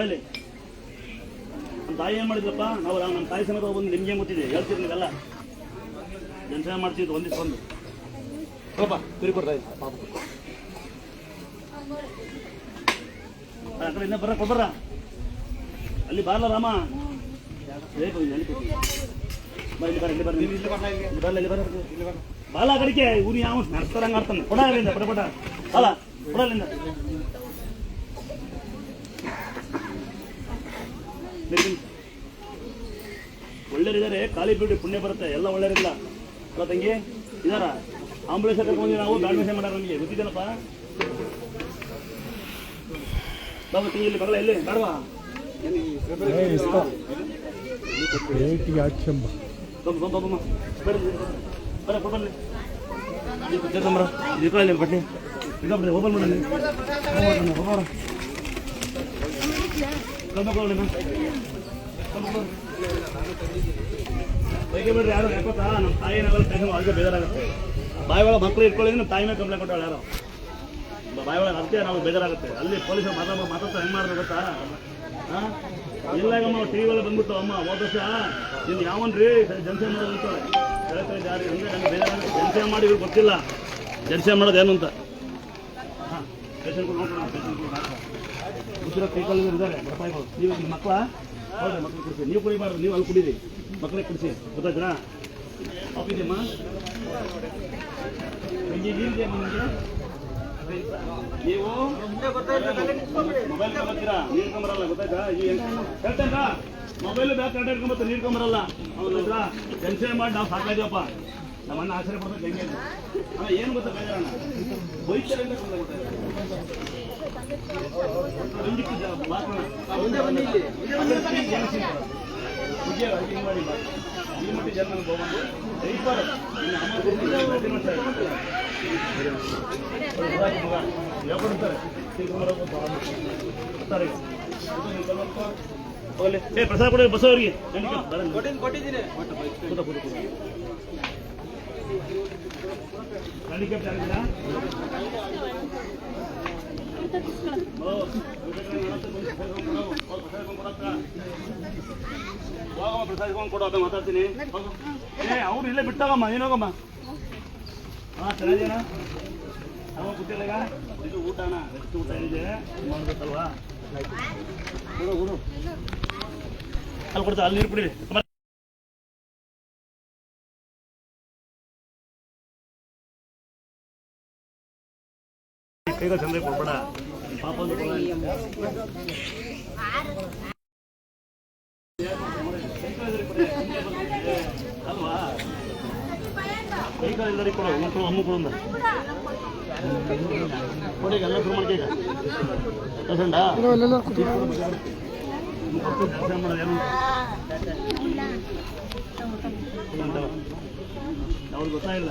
ಆಮೇಲೆ ನಮ್ಮ ತಾಯಿ ಏನ್ ಮಾಡಿದ್ರಪ್ಪ ನಾವು ನಮ್ಮ ತಾಯಿ ಸಮೇತ ಬಂದು ನಿಮ್ಗೆ ಗೊತ್ತಿದೆ? ಹೇಳ್ತೀರಿ ನೀವೆಲ್ಲ? ಜನಸೇವೆ ಮಾಡ್ತಿದ್ದು ಒಂದಿಸ್ ಒಂದು. ಸ್ವಲ್ಪ ತಿರುಗಿ ಕೊಡ್ತಾ ಇದ್ದೆ. ಪಾಪ. ಆ ಕಡೆ ಇನ್ನ ಬರ್ರ ಅಲ್ಲಿ ಬಾರಲ್ಲ ರಾಮ. ಬಾಲ ಕಡಿಕೆ ಊರಿ ಯಾವ ನಡ್ತಾರಂಗ ಆಡ್ತಾನೆ ಕೊಡ ಅಲ್ಲಿಂದ ಪಟ ಅಲ್ಲ ಬಾಲ ಕೊಡ ಅಲ್ಲಿಂದ. ನಿಲ್ಲಿ. ಒಳ್ಳೆಯರಿದ್ದಾರೆ ಖಾಲಿ ಬಿಡಿ ಪುಣ್ಯ ಬರುತ್ತೆ ಎಲ್ಲ ಒಳ್ಳೆಯರಿಲ್ಲ. ಅಲ್ಲ ತಂಗಿ ಇದಾರ? ಆಂಬುಲೆನ್ಸ್ ಕರ್ಕೊಂಡು ನಾವು ಬ್ಯಾಡ್ಮಿಂಟನ್ ಮಾಡಾರ ನಮಗೆ ಗೊತ್ತಿದ್ದೇನಪ್ಪ ಬಾಬು ತಂಗಿ ಇಲ್ಲಿ ಬರಲ್ಲ ಇಲ್ಲಿ ಬೇಡವಾ? ಬರ್ರಿ ಬಿಡಿ ಓಪನ್ ಮಾಡಿ ಹೋಗೋಣ ಬೈಕೆ ಬಿಡ್ರಿ ಯಾರು ಯಾಕೋತಾ ನಮ್ಮ ತಾಯಿನೆಲ್ಲ ಟೆನ್ಷನ್ ಅದಕ್ಕೆ ಬೇಜಾರಾಗುತ್ತೆ. ಬಾಯಿ ಒಳಗೆ ಮಕ್ಕಳು ಇಟ್ಕೊಳ್ಳಿ ನಮ್ಮ ತಾಯಿ ಮೇಲೆ ಕಂಪ್ಲೇಂಟ್ ಕೊಟ್ಟಾಳೆ ಯಾರು? ಬಾಯಿ ಒಳಗೆ ಅದಕ್ಕೆ ನಾವು ಬೇಜಾರಾಗುತ್ತೆ. ಅಲ್ಲಿ ಪೊಲೀಸರು ಮಾತಾಡ ಮಾತಾಡ್ತಾ ಹೆಂಗೆ ಮಾಡಿದ್ರು ಗೊತ್ತಾ? ಹಾಂ ಟಿವಿ ಟಿ ವಿ ಒಳಗೆ ಬಂದ್ಬಿಟ್ಟು, ಅಮ್ಮ, ಹೋದ ವರ್ಷ ಇನ್ನು ಯಾವನ್ರಿ ಜನಸೇವೆ ಮಾಡೋದು ಅಂತಾರೆ ಹೇಳ್ತಾರೆ ಜಾರಿ ಅಂದರೆ ನನಗೆ ಬೇಜಾರಾಗುತ್ತೆ. ಜನಸೇವೆ ಮಾಡಿ ಗೊತ್ತಿಲ್ಲ. ಜನಸೇವೆ ಮಾಡೋದು ಏನು ಅಂತ. ಹಾಂ ಪೇಷಂಟ್ಗಳು ನೋಡ್ಕೊಳ್ಳೋಣ ಪೇಷಂಟ್ಗಳು ಉಸಿರ ಕೈಕಾಲು ಇದ್ದಾರೆ. ಬಡಪಾಯಿಗಳು ನೀವು ನಿಮ್ಮ ಮಕ್ಕಳ? ಹೌದು, ಮಕ್ಕಳು ಕುಡಿಸಿ ನೀವು ಕುಡಿಬಾರ್ದು, ನೀವು ಅಲ್ಲಿ ಕುಡೀರಿ. ಮಕ್ಕಳಿಗೆ ಕುಡಿಸಿ. ಗೊತ್ತಾಯ್ತಾ? ಅಪ್ಪಿದೆಯಮ್ಮ ನಿಮಗೆ ನೀರಿದೆಯಮ್ಮ ನಿಮಗೆ? ನೀವು? ಮೊಬೈಲ್ ಬರ್ತೀರಾ ನೀರ್ಕೊಂಬರಲ್ಲ ಗೊತ್ತಾಯ್ತಾ? ಈಗ ಹೇಳ್ತೇನ್ರ ಮೊಬೈಲ್ ಬ್ಯಾಗ್ ಕರೆಕ್ಟ್ ಕಂಬರಲ್ಲ ನೀರ್ಕೊಂಬರಲ್ಲ ಹೌದಾ ಟೆನ್ಷನ್ ಮಾಡಿ ನಾವು ಸಾಕಾಯ್ತೀವಪ್ಪ ನಮ್ಮ ಅಣ್ಣ ಆಶ್ಚರ್ಯ ಪಡ್ಬೇಕು ಹೆಂಗೆ ಅಣ್ಣ, ಏನು ಗೊತ್ತಾ ಬೇಜಾರಣ್ಣ? ಅಂತ ಗೊತ್ತಾಗುತ್ತೆ ಏ ಪ್ರಸಾದ ಕೊಡಿ ಬಸ್ ಅವ್ರಿಗೆ. ಹ್ಯಾಂಡಿಕ್ಯಾಪ್ ಪ್ರಸಾದ ಮಾತಾಡ್ತೀನಿ ಅವ್ರು ಇಲ್ಲೇ ಬಿಟ್ಟಾಗಮ್ಮ ನೀನು ಹಾ ಚೆನ್ನಾಗಿದೆಯಣ್ಣ ಅವ ಗೊತ್ತಿಲ್ಲ ಇದು ಊಟ ಅಣ್ಣ ಎಷ್ಟು ಊಟ ಏನಿದೆ ಮಾಡ್ಬೇಕಲ್ವಾ ಅಲ್ಲಿ ಕೊಡ್ತಾ ಅಲ್ಲಿ ನೀರು ಕುಡೀರಿ ಕೈಗ ಚಂದ ಕೊಡ್ಬೇಡ ಪಾಪ. ಅಲ್ವಾ? ಕೈಕಾಲು ಎಲ್ಲರಿಗೆ ಕೊಡು ಮಕ್ಕಳು ಅಮ್ಮ ಎಲ್ಲ ಶುರು ಮಾಡ್ಕೊ ಈಗ. ಪೇಷಂಟಾ ಅವ್ರಿಗೆ ಗೊತ್ತಾಗಿಲ್ಲ.